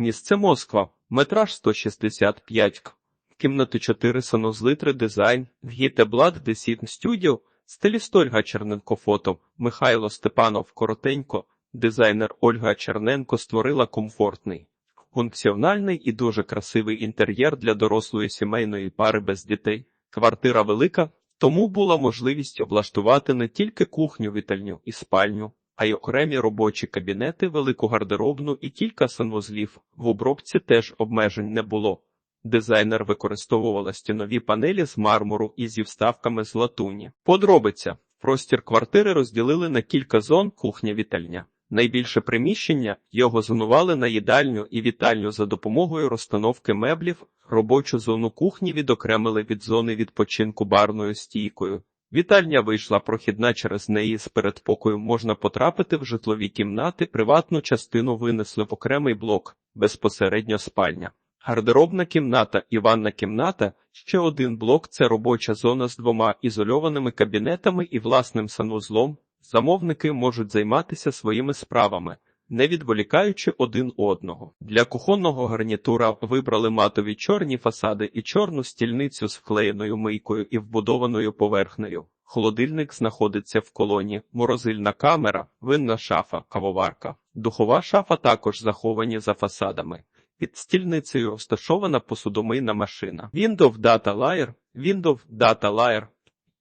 Місце Москва. Метраж 165 к. Кімнати 4 санузли 3 дизайн. Гітеблад Десін Студіо. Стиліст Ольга Черненко фото. Михайло Степанов коротенько. Дизайнер Ольга Черненко створила комфортний, функціональний і дуже красивий інтер'єр для дорослої сімейної пари без дітей. Квартира велика, тому була можливість облаштувати не тільки кухню, вітальню і спальню, а й окремі робочі кабінети, велику гардеробну і кілька санвузлів. В обробці теж обмежень не було. Дизайнер використовувала стінові панелі з мармуру і зі вставками з латуні. Подробиця. Простір квартири розділили на кілька зон кухня-вітальня. Найбільше приміщення його зонували на їдальню і вітальню за допомогою розстановки меблів. Робочу зону кухні відокремили від зони відпочинку барною стійкою. Вітальня вийшла прохідна через неї з передпокою можна потрапити в житлові кімнати, приватну частину винесли в окремий блок, безпосередньо спальня. Гардеробна кімната і ванна кімната, ще один блок це робоча зона з двома ізольованими кабінетами і власним санвузлом. Замовники можуть займатися своїми справами, не відволікаючи один одного. Для кухонного гарнітура вибрали матові чорні фасади і чорну стільницю з вклеєною мийкою і вбудованою поверхнею. Холодильник знаходиться в колоні, морозильна камера, винна шафа, кавоварка. Духова шафа також заховані за фасадами. Під стільницею розташована посудомийна машина. Windows Data Layer, Windows Data Layer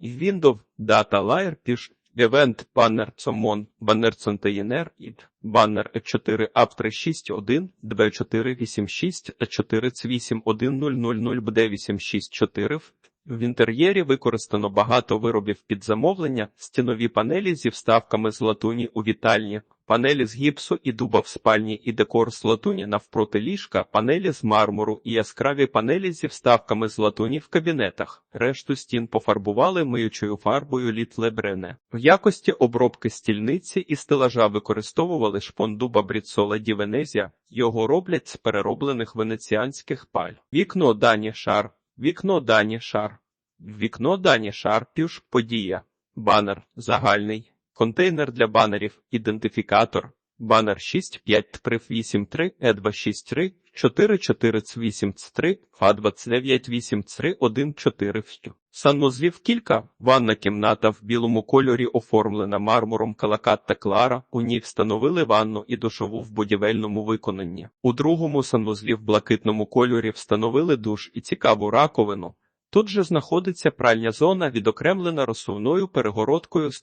Windows Data Layer піш Event Banner Common, Banner Container id, Banner E4 a 361 DB486, E4C8100 BD864. В інтер'єрі використано багато виробів під замовлення, стінові панелі зі вставками з латуні у вітальні, панелі з гіпсу і дуба в спальні і декор з латуні навпроти ліжка, панелі з мармуру і яскраві панелі зі вставками з латуні в кабінетах. Решту стін пофарбували миючою фарбою літ лебрене. В якості обробки стільниці і стелажа використовували шпон дуба Бріцола Ді Венезія. Його роблять з перероблених венеціанських паль. Вікно Дані Шар. Вікно Дані Шар. Вікно Дані Шар. Пюш подія. Банер загальний. Контейнер для банерів, ідентифікатор, банер 65383 E263 4483 Фа298314. Санвузлів кілька, ванна кімната в білому кольорі оформлена мармуром калакат та клара, у ній встановили ванну і душову в будівельному виконанні. У другому санвузлі в блакитному кольорі встановили душ і цікаву раковину. Тут же знаходиться пральня зона, відокремлена розсувною перегородкою з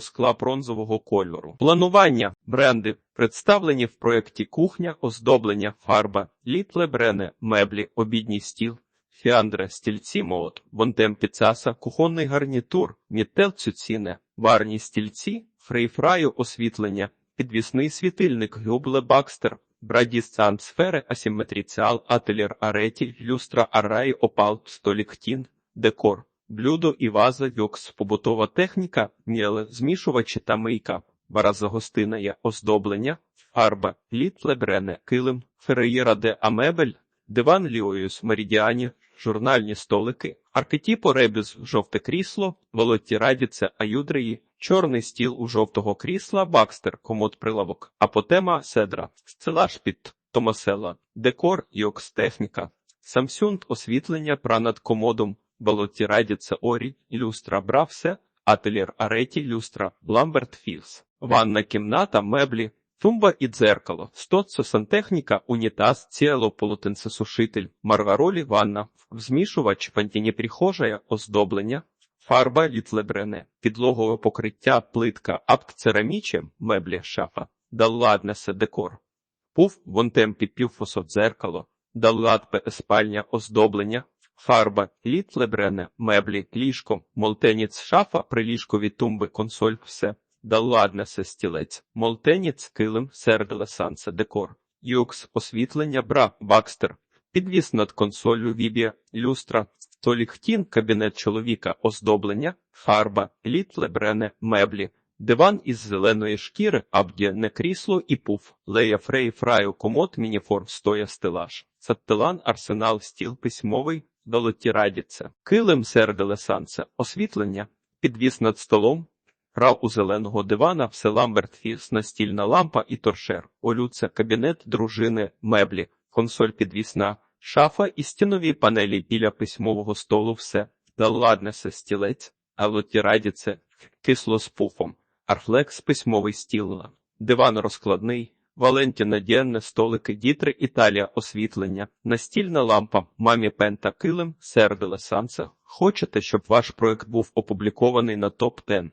скла бронзового кольору. Планування бренди представлені в проєкті кухня, оздоблення, фарба, літле брене, меблі, обідній стіл, фіандра, стільці, молот, бонтем піцаса, кухонний гарнітур, мітел цюціне, варні стільці, фрейфраю освітлення, підвісний світильник, гюбле бакстер, Брадісцан сфери, асиметріціал, ателір ареті, люстра арай, опал, століктін, декор, блюдо і ваза, вюкс, побутова техніка, міле, змішувачі та мийка, баразогостине, оздоблення, фарба, літ лебрене, килим, фереєра де амебель, диван ліоюс, меридіані, журнальні столики, архетіпо ребюс, жовте крісло, волотті радіце, аюдрії, чорний стіл у жовтого крісла, бакстер, комод прилавок, апотема, седра, стелаж під Томасела, декор, йокс техніка, Самсюнд, освітлення, пра над комодом, болотті радіце орі, люстра, бравсе, ателір ареті, люстра, ламберт філс, ванна кімната, меблі, Тумба і дзеркало, стоцо сантехніка, унітаз, ціло, полотенцесушитель, маргаролі, ванна, змішувач, пантіні прихожая, оздоблення, фарба літлебрене, підлогове покриття, плитка, апт цераміче, меблі, шафа, далладнесе декор, пуф, вонтемпі півфосо дзеркало, даллад спальня, оздоблення, фарба, літлебрене, меблі, ліжко, молтеніц, шафа, приліжкові тумби, консоль, все. Да ладно, се стілець, молтеніць, килим, серделе сансе, декор, юкс, освітлення, бра, бакстер, підвіс над консолью, вібія, люстра, толіхтін, кабінет чоловіка, оздоблення, фарба, літле, брене, меблі, диван із зеленої шкіри, абдєне крісло і пуф, лея фрей, фраю, комод, мініформ, стоя стелаж, саттелан, арсенал, стіл письмовий, долоті радіться, килим, серделе сансе, освітлення, підвіс над столом, Рав у зеленого дивана, все Ламберт Фіс, настільна лампа і торшер. Олюце, кабінет дружини, меблі, консоль підвісна, шафа і стінові панелі біля письмового столу все. Да ладне се стілець, а лотіраді це кисло з пуфом. Арфлекс письмовий стіл. Диван розкладний. Валентіна Дєнне, столики, дітри, Італія, освітлення, настільна лампа, мамі пента килим, сердила санса. Хочете, щоб ваш проект був опублікований на топ 10